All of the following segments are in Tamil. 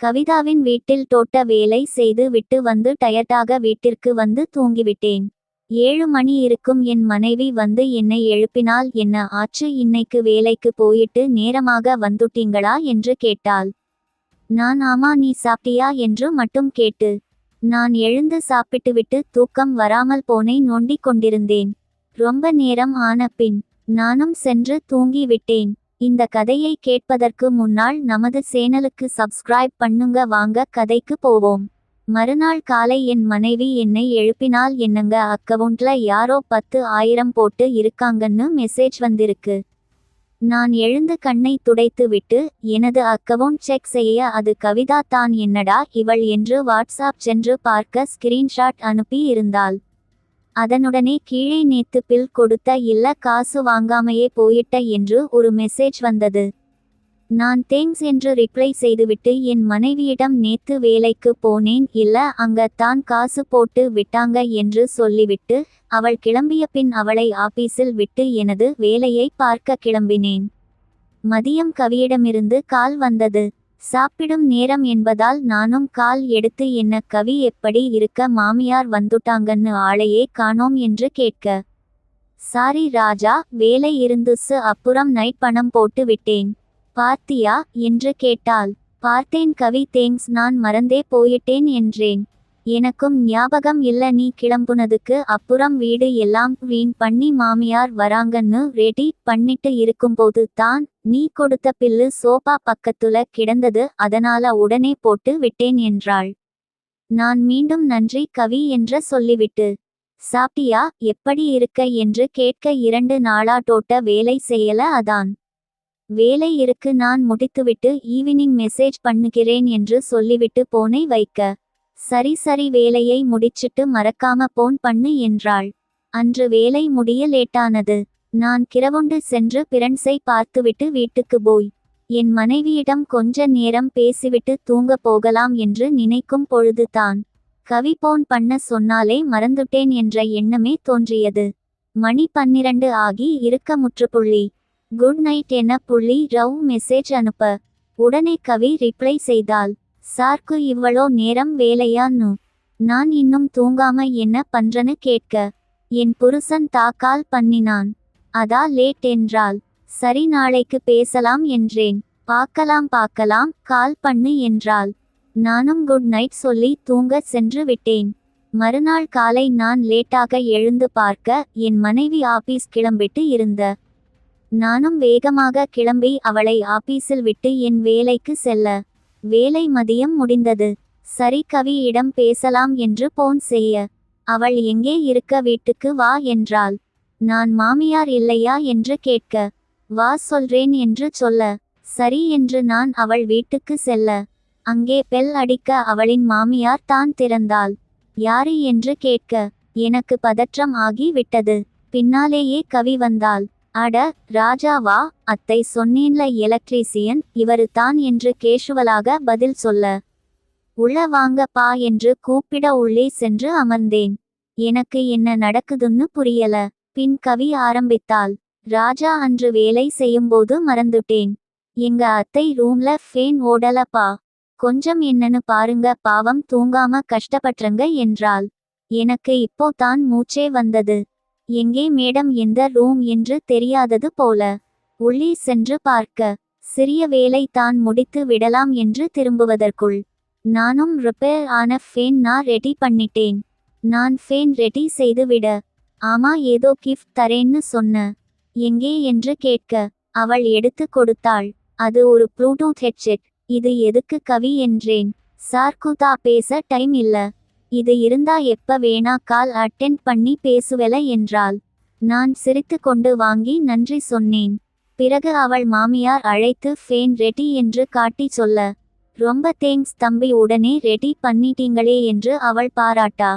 கவிதாவின் வீட்டில் தோட்ட வேலை செய்து விட்டு வந்து டயர்டாக வீட்டிற்கு வந்து தூங்கிவிட்டேன். ஏழு மணி இருக்கும் என் மனைவி வந்து என்னை எழுப்பினால் என்ன ஆச்சு? இன்னைக்கு வேலைக்கு போயிட்டு நேரமாக வந்துட்டீங்களா? என்று கேட்டாள். நான் ஆமா நீ சாப்பிட்டியா? என்று மட்டும் கேட்டு நான் எழுந்து சாப்பிட்டுவிட்டு தூக்கம் வராமல் போனை நோண்டிக் கொண்டிருந்தேன். ரொம்ப நேரம் ஆன பின் நானும் சென்று தூங்கிவிட்டேன். இந்த கதையை கேட்பதற்கு முன்னால் நமது சேனலுக்கு சப்ஸ்கிரைப் பண்ணுங்க வாங்க கதைக்கு போவோம். மறுநாள் காலை என் மனைவி என்னை எழுப்பினால் என்னங்க அக்கவுண்ட்ல யாரோ பத்து ஆயிரம் போட்டு இருக்காங்கன்னு மெசேஜ் வந்திருக்கு. நான் எழுந்து கண்ணை துடைத்து விட்டு எனது அக்கவுண்ட் செக் செய்ய அது கவிதா தான் என்னடா இவள் என்று வாட்ஸ்அப் சென்று பார்க்க ஸ்கிரீன்ஷாட் அனுப்பி இருந்தாள். அதனுடனே கீழே நேத்து பில் கொடுத்த இல்ல காசு வாங்காமையே போயிட்ட என்று ஒரு மெசேஜ் வந்தது. நான் தேங்க்ஸ் என்று ரிப்ளை செய்துவிட்டு என் மனைவியிடம் நேத்து வேலைக்கு போனேன் இல்ல அங்க தான் காசு போட்டு விட்டாங்க என்று சொல்லிவிட்டு அவள் கிளம்பிய பின் அவளை ஆபீஸில் விட்டு எனது வேலையை பார்க்க கிளம்பினேன். மதியம் கவியிடமிருந்து கால் வந்தது. சாப்பிடும் நேரம் என்பதால் நானும் கால் எடுத்து என்ன கவி எப்படி இருக்க மாமியார் வந்துட்டாங்கன்னு ஆளையே காணோம் என்று கேட்க. சாரி ராஜா வேலை இருந்துச்சு அப்புறம் நைட் பணம் போட்டு விட்டேன். பார்த்தியா? என்று கேட்டாள். பார்த்தேன் கவி தேங்க்ஸ் நான் மறந்தே போயிட்டேன் என்றேன். எனக்கும் ஞாபகம் இல்ல நீ கிளம்புனதுக்கு அப்புறம் வீடு எல்லாம் வீண். பண்ணி மாமியார் வராங்கன்னு ரெடி பண்ணிட்டு இருக்கும்போது தான் நீ கொடுத்த பில்லு சோபா பக்கத்துல கிடந்தது அதனால உடனே போட்டு விட்டேன் என்றாள். நான் மீண்டும் நன்றி கவி என்று சொல்லிவிட்டு சாப்பிட்டியா எப்படி இருக்க? என்று கேட்க இரண்டு நாளா வேலை செய்யல அதான். வேலை இருக்கு நான் முடித்துவிட்டு ஈவினிங் மெசேஜ் பண்ணுகிறேன் என்று சொல்லிவிட்டு போனை வைக்க சரி சரி வேலையை முடிச்சிட்டு மறக்காம போன் பண்ணு என்றாள். அன்று வேலை முடிய லேட்டானது. நான் கிரவுண்டு சென்று பிரண்ட்ஸை பார்த்துவிட்டு வீட்டுக்கு போய் என் மனைவியிடம் கொஞ்ச நேரம் பேசிவிட்டு தூங்க போகலாம் என்று நினைக்கும் பொழுதுதான் கவி போன் பண்ண சொன்னாலே மறந்துட்டேன் என்ற எண்ணமே தோன்றியது. மணி பன்னிரண்டு ஆகி இருக்க முற்றுப்புள்ளி. குட் நைட் என புள்ளி ரவ் மெசேஜ் அனுப்ப உடனே கவி ரிப்ளை செய்தாள். சார்க்கு இவ்வளோ நேரம் வேலையான்னு நான் இன்னும் தூங்காம என்ன பண்றன்னு கேட்க. என் புருஷன் தாக்கால் பண்ணினான். அதா லேட் என்றாள். சரி நாளைக்கு பேசலாம் என்றேன். பார்க்கலாம் பார்க்கலாம் கால் பண்ணு என்றாள். நானும் குட் நைட் சொல்லி தூங்க சென்று விட்டேன். மறுநாள் காலை நான் லேட்டாக எழுந்து பார்க்க என் மனைவி ஆபீஸ் கிளம்பிட்டு இருந்த. நானும் வேகமாக கிளம்பி அவளை ஆபீஸில் விட்டு என் வேலைக்கு செல்ல. வேலை மதியம் முடிந்தது. சரி கவியிடம் பேசலாம் என்று போன் செய்ய. அவள் எங்கே இருக்க வீட்டுக்கு வா என்றாள். நான் மாமியார் இல்லையா என்று கேட்க. வா சொல்றேன் என்று சொல்ல. சரி என்று நான் அவள் வீட்டுக்கு செல்ல. அங்கே பெல் அடிக்க அவளின் மாமியார் தான் திறந்தாள். யாரு என்று கேட்க. எனக்கு பதற்றம் ஆகி விட்டது பின்னாலேயே கவி வந்தாள். அட ராஜாவா அத்தை சொன்னேன்ல எலக்ட்ரீசியன் இவரு தான் என்று கேஷுவலாக பதில் சொல்ல. உள்ள வாங்க பா என்று கூப்பிட உள்ளே சென்று அமர்ந்தேன். எனக்கு என்ன நடக்குதுன்னு புரியல. பின் கவி ஆரம்பித்தாள். ராஜா அன்று வேலை செய்யும்போது மறந்துட்டேன். எங்க அத்தை ரூம்ல ஃபேன் ஓடலப்பா கொஞ்சம் என்னன்னு பாருங்க பாவம் தூங்காம கஷ்டப்பட்றங்க என்றாள். எனக்கு இப்போ தான் மூச்சே வந்தது. எங்கே மேடம் எந்த ரூம் என்று தெரியாதது போல. உள்ளே சென்று பார்க்க. சிறிய வேலை தான் முடித்து விடலாம் என்று திரும்புவதற்குள். நானும் ரிப்பேர் ஆன ஃபேன் நான் ரெடி பண்ணிட்டேன். நான் ஃபேன் ரெடி செய்து விட ஆமா ஏதோ கிஃப்ட் தரேன்னு சொன்ன. எங்கே என்று கேட்க. அவள் எடுத்து கொடுத்தாள். அது ஒரு ப்ளூடூத் ஹெட்செட். இது எதுக்கு கவி என்றேன். சார்குதா பேச டைம் இல்லை. இது இருந்தா எப்ப வேணா கால் அட்டென்ட் பண்ணி பேசுவல என்றாள். நான் சிரித்து கொண்டு வாங்கி நன்றி சொன்னேன். பிறகு அவள் மாமியார் அழைத்து ஃபேன் ரெடி என்று காட்டி சொல்ல ரொம்ப தேங்க்ஸ் தம்பி உடனே ரெடி பண்ணிட்டீங்களே என்று அவள் பாராட்டா.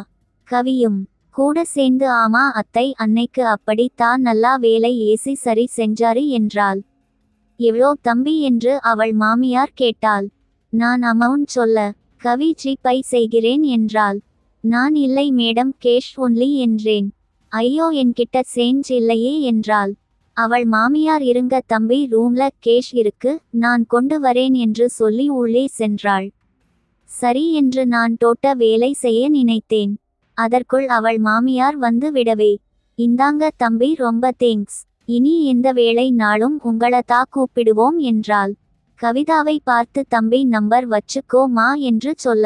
கவியும் கூட சேர்ந்து ஆமா அத்தை அன்னைக்கு அப்படி தான் நல்லா வேலை ஏசி சரி செஞ்சாரு என்றாள். எவ்வளோ தம்பி என்று அவள் மாமியார் கேட்டாள். நான் அமௌண்ட் சொல்ல கவி ஜிபை செய்கிறேன் என்றாள். நான் இல்லை மேடம் கேஷ் ஒன்லி என்றேன். ஐயோ என்கிட்ட சேஞ்ச் இல்லையே என்றாள். அவள் மாமியார் இருங்க தம்பி ரூம்ல கேஷ் இருக்கு நான் கொண்டு வரேன் என்று சொல்லி உள்ளே சென்றாள். சரி என்று நான் தோட்ட வேலை செய்ய நினைத்தேன். அதற்குள் அவள் மாமியார் வந்து விடவே இந்தாங்க தம்பி ரொம்ப தேங்க்ஸ் இனி எந்த வேலை நாளும் உங்களத்தா தா கூப்பிடுவோம் என்றாள். கவிதாவை பார்த்து தம்பி நம்பர் வச்சுக்கோ மா என்று சொல்ல.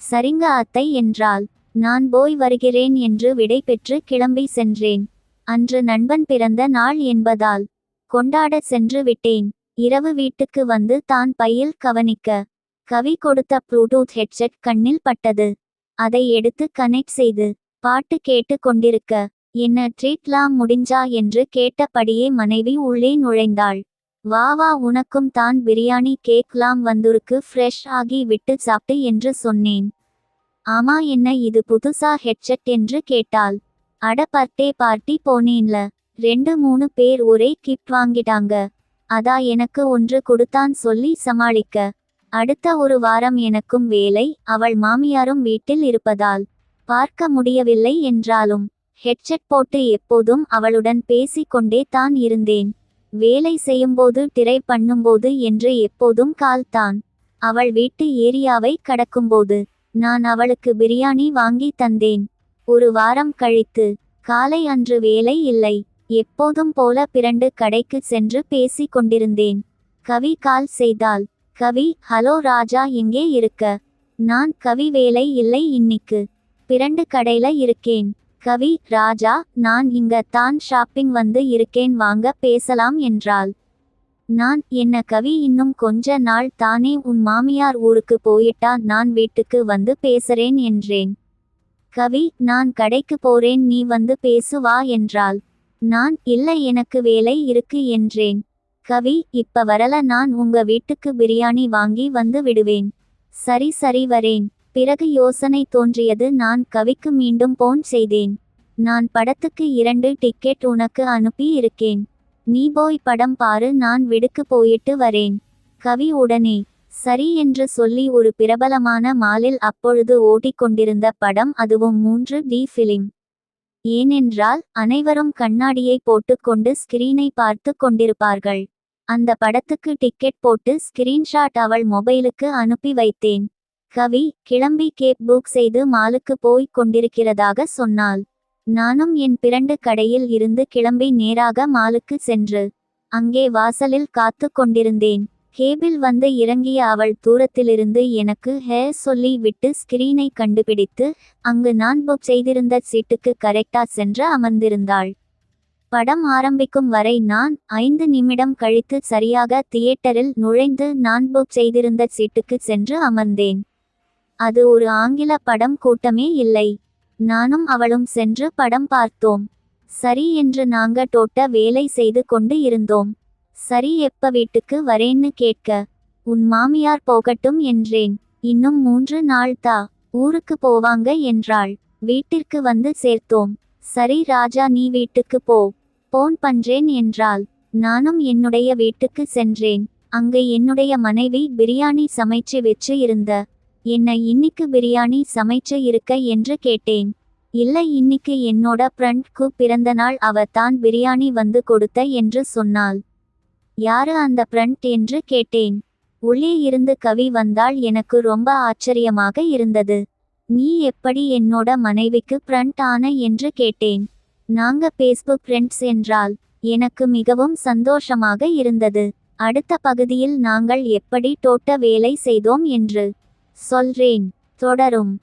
சரிங்க அத்தை என்றால் நான் போய் வருகிறேன் என்று விடை பெற்று கிளம்பி சென்றேன். அன்று நண்பன் பிறந்த நாள் என்பதால் கொண்டாட சென்று விட்டேன். இரவு வீட்டுக்கு வந்து தான் பையில் கவனிக்க. கவி கொடுத்த ப்ளூடூத் ஹெட்செட் கண்ணில் பட்டது. அதை எடுத்து கனெக்ட் செய்து பாட்டு கேட்டு கொண்டிருக்க. என்ன ட்ரீட்லாம் முடிஞ்சா? என்று கேட்டபடியே மனைவி உள்ளே நுழைந்தாள். வா வா உனக்கும் தான் பிரியாணி கேக்லாம் வந்துருக்கு ஃப்ரெஷ் ஆகி விட்டு சாப்பிட்டு என்று சொன்னேன். ஆமா என்ன இது புதுசா ஹெட்செட் என்று கேட்டாள். அட பர்த்டே பார்ட்டி போனேன்ல. ரெண்டு மூணு பேர் ஒரே கிஃப்ட் வாங்கிட்டாங்க. அதா எனக்கு ஒன்று கொடுத்தான் சொல்லி சமாளிக்க. அடுத்த ஒரு வாரம் எனக்கும் வேலை அவள் மாமியாரும் வீட்டில் இருப்பதால். பார்க்க முடியவில்லை என்றாலும் ஹெட்செட் போட்டு எப்போதும் அவளுடன் பேசிக்கொண்டே தான் இருந்தேன். வேலை செய்யும்போது டிரை பண்ணும்போது என்று எப்போதும் கால்தான். அவள் வீட்டு ஏரியாவை கடக்கும்போது நான் அவளுக்கு பிரியாணி வாங்கி தந்தேன். ஒரு வாரம் கழித்து காலை அன்று வேலை இல்லை. எப்போதும் போல பிறண்டு கடைக்கு சென்று பேசிக் கொண்டிருந்தேன். கவி கால் செய்தால் கவி ஹலோ ராஜா எங்கே இருக்க. நான் கவி வேலை இல்லை இன்னிக்கு. பிறண்டு கடையில இருக்கேன். கவி ராஜா நான் இங்க தான் ஷாப்பிங் வந்து இருக்கேன் வாங்க பேசலாம் என்றாள். நான் என்ன கவி இன்னும் கொஞ்ச நாள் தானே உன் மாமியார் ஊருக்கு போயிட்டா நான் வீட்டுக்கு வந்து பேசுறேன் என்றேன். கவி நான் கடைக்கு போறேன் நீ வந்து பேசுவா என்றாள். நான் இல்ல எனக்கு வேலை இருக்கு என்றேன். கவி இப்ப வரல நான் உங்க வீட்டுக்கு பிரியாணி வாங்கி வந்து விடுவேன். சரி சரி வரேன். பிறகு யோசனை தோன்றியது நான் கவிக்கு மீண்டும் போன் செய்தேன். நான் படத்துக்கு இரண்டு டிக்கெட் உனக்கு அனுப்பி இருக்கேன். நீ போய் படம் பாரு நான் விடுக்கு போயிட்டு வரேன் கவி உடனே சரி என்று சொல்லி ஒரு பிரபலமான மாலில் அப்பொழுது ஓடிக்கொண்டிருந்த படம் அதுவும் மூன்று டி ஃபிலிம் ஏனென்றால் அனைவரும் கண்ணாடியை போட்டுக்கொண்டு ஸ்கிரீனை பார்த்து கொண்டிருப்பார்கள். அந்த படத்துக்கு டிக்கெட் போட்டு ஸ்கிரீன்ஷாட் அவள் மொபைலுக்கு அனுப்பி வைத்தேன். கவி கிளம்பி கேப் புக் செய்து மாலுக்கு போய்க் கொண்டிருக்கிறதாக சொன்னாள். நானும் என் பிரண்டு கடையில் இருந்து கிளம்பி நேராக மாலுக்கு சென்று அங்கே வாசலில் காத்து கொண்டிருந்தேன். கேபிள் வந்து இறங்கிய அவள் தூரத்திலிருந்து எனக்கு ஹே சொல்லி விட்டு ஸ்கிரீனை கண்டுபிடித்து அங்கு நான் புக் செய்திருந்த சீட்டுக்கு கரெக்டா சென்று அமர்ந்திருந்தாள். படம் ஆரம்பிக்கும் வரை நான் ஐந்து நிமிடம் கழித்து சரியாக தியேட்டரில் நுழைந்து நான் புக் செய்திருந்த சீட்டுக்கு சென்று அமர்ந்தேன். அது ஒரு ஆங்கில படம் கூட்டமே இல்லை. நானும் அவளும் சென்று படம் பார்த்தோம். சரி என்று நாங்க டோட்ட வேலை செய்து கொண்டு இருந்தோம். சரி எப்ப வீட்டுக்கு வரேன்னு கேட்க உன் மாமியார் போகட்டும் என்றேன். இன்னும் மூன்று நாள் தா ஊருக்கு போவாங்க என்றாள். வீட்டிற்கு வந்து சேர்த்தோம். சரி ராஜா நீ வீட்டுக்கு போ. போன் பண்றேன் என்றாள். நானும் என்னுடைய வீட்டுக்கு சென்றேன். அங்கு என்னுடைய மனைவி பிரியாணி சமைச்சு வச்சு இருந்த என்ன இன்னிக்கு பிரியாணி சமைச்சு இருக்க என்று கேட்டேன். இல்லை இன்னிக்கு என்னோட ஃப்ரெண்ட்க்கு பிறந்த நாள் அவ தான் பிரியாணி வந்து கொடுத்த என்று சொன்னாள். யாரு அந்த ஃப்ரெண்ட் என்று கேட்டேன். உள்ளே இருந்து கவி வந்தால் எனக்கு ரொம்ப ஆச்சரியமாக இருந்தது. நீ எப்படி என்னோட மனைவிக்கு ஃப்ரெண்ட் ஆன என்று கேட்டேன். நாங்க பேஸ்புக் ஃப்ரெண்ட்ஸ் என்றால் எனக்கு மிகவும் சந்தோஷமாக இருந்தது. அடுத்த பகுதியில் நாங்கள் எப்படி தோட்ட வேலை செய்தோம் என்று சொல்றேன். தொடரும்.